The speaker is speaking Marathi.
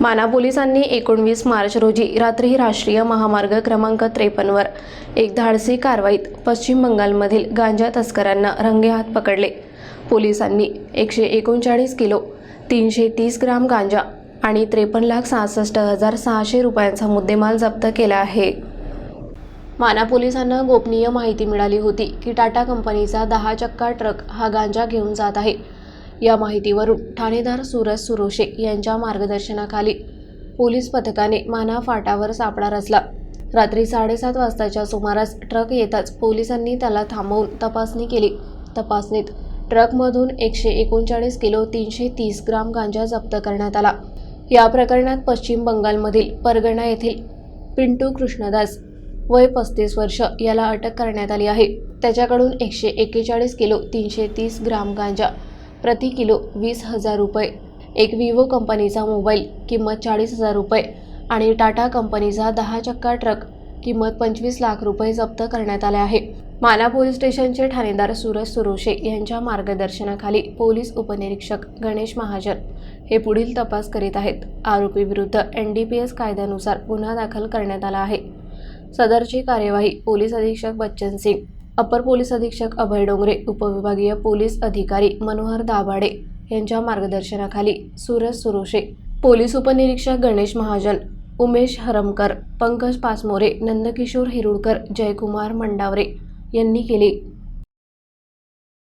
माना पोलिसांनी एकोणवीस मार्च रोजी रात्री राष्ट्रीय महामार्ग क्रमांक त्रेपन्नवर एक धाडसी कारवाईत पश्चिम बंगालमधील गांजा तस्करांना रंगेहात पकडले. पोलिसांनी एकशे एकोणचाळीस किलो तीनशे तीस ग्राम गांजा आणि त्रेपन्न लाख सहासष्ट हजार सहाशे रुपयांचा मुद्देमाल जप्त केला आहे. माना पोलिसांना गोपनीय माहिती मिळाली होती की टाटा कंपनीचा दहा चक्का ट्रक हा गांजा घेऊन जात आहे. या माहितीवरून ठाणेदार सूरज सुरोशे यांच्या मार्गदर्शनाखाली पोलीस पथकाने माना फाटावर सापळा रचला. रात्री साडेसात वाजताच्या सुमारास ट्रक येताच पोलिसांनी त्याला थांबवून तपासणी केली. तपासणीत ट्रकमधून एकशे एकोणचाळीस किलो तीनशे तीस ग्राम गांजा जप्त करण्यात आला. या प्रकरणात पश्चिम बंगालमधील परगणा येथील पिंटू कृष्णदास वय पस्तीस वर्ष याला अटक करण्यात आली आहे. त्याच्याकडून एकशे एक्केचाळीस किलो तीनशे तीस ग्राम गांजा प्रति किलो वीस हजार रुपये. एक विवो कंपनीचा मोबाईल किंमत चाळीस हजार रुपये. आणि टाटा कंपनीचा दहा चक्का ट्रक किंमत पंचवीस लाख रुपये जप्त करण्यात आले आहे. माना पोलीस स्टेशनचे ठाणेदार सूरज सुरोशे यांच्या मार्गदर्शनाखाली पोलीस उपनिरीक्षक गणेश महाजन हे पुढील तपास करीत आहेत. आरोपी विरुद्ध एन डी पी एस कायद्यानुसार गुन्हा दाखल करण्यात आला आहे. सदरची कार्यवाही पोलीस अधीक्षक बच्चन सिंग अपर पोलीस अधीक्षक अभय डोंगरे उपविभागीय पोलीस अधिकारी मनोहर दाभाडे यांच्या मार्गदर्शनाखाली सूरज सुरोशे पोलीस उपनिरीक्षक गणेश महाजन उमेश हरमकर पंकज पासमोरे नंदकिशोर हिरुडकर जयकुमार मंडावरे यांनी केली.